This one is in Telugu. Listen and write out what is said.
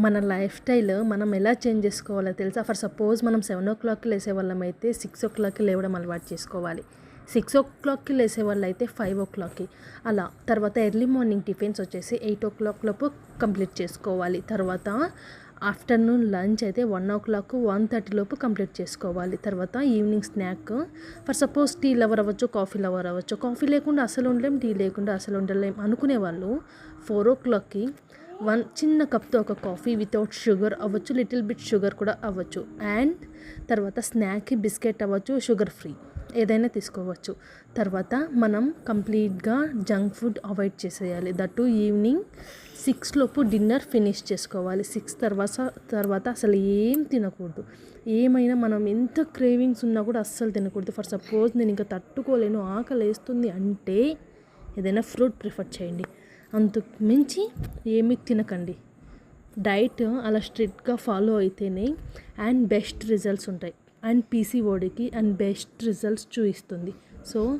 మన లైఫ్ స్టైల్ మనం ఎలా చేంజ్ చేసుకోవాలో తెలుసా? ఫర్ సపోజ్ మనం సెవెన్ ఓ క్లాక్కి లేసే వాళ్ళం అయితే సిక్స్ ఓ క్లాక్కి లేవడం అలవాటు చేసుకోవాలి. సిక్స్ ఓ క్లాక్కి లేసే వాళ్ళు అయితే ఫైవ్ ఓ క్లాక్కి. అలా తర్వాత ఎర్లీ మార్నింగ్ టిఫిన్స్ వచ్చేసి ఎయిట్ ఓ క్లాక్ లోపు కంప్లీట్ చేసుకోవాలి. తర్వాత ఆఫ్టర్నూన్ లంచ్ అయితే one o'clock one thirty లోపు కంప్లీట్ చేసుకోవాలి. తర్వాత evening snack. For suppose tea lover అవ్వచ్చు కాఫీ లవర్ అవ్వచ్చు. కాఫీ లేకుండా అసలు ఉండలేం టీ లేకుండా అసలు ఉండలేం అనుకునే వాళ్ళు ఫోర్ ఓ క్లాక్కి వన్ చిన్న కప్తో ఒక కాఫీ వితౌట్ షుగర్ అవ్వచ్చు లిటిల్ బిట్ షుగర్ కూడా అవ్వచ్చు. అండ్ తర్వాత స్నాక్ బిస్కెట్ అవ్వచ్చు షుగర్ ఫ్రీ. ఏదైనా తీసుకోవచ్చు. తర్వాత మనం కంప్లీట్గా జంక్ ఫుడ్ అవాయిడ్ చేసేయాలి. దట్టు ఈవినింగ్ సిక్స్ లోపు డిన్నర్ ఫినిష్ చేసుకోవాలి. సిక్స్ తర్వాత తర్వాత అసలు ఏం తినకూడదు. ఏమైనా మనం ఎంత క్రేవింగ్స్ ఉన్నా కూడా అస్సలు తినకూడదు. ఫర్ సపోజ్ నేను ఇంకా తట్టుకోలేను ఆకలి వేస్తుంది అంటే ఏదైనా ఫ్రూట్ ప్రిఫర్ చేయండి. అంతకు మించి ఏమీ తినకండి. డైట్ అలా స్ట్రిక్ట్గా ఫాలో అయితేనే అండ్ బెస్ట్ రిజల్ట్స్ ఉంటాయి. అండ్ పీసీఓడికి అండ్ బెస్ట్ రిజల్ట్స్ చూపిస్తుంది. సో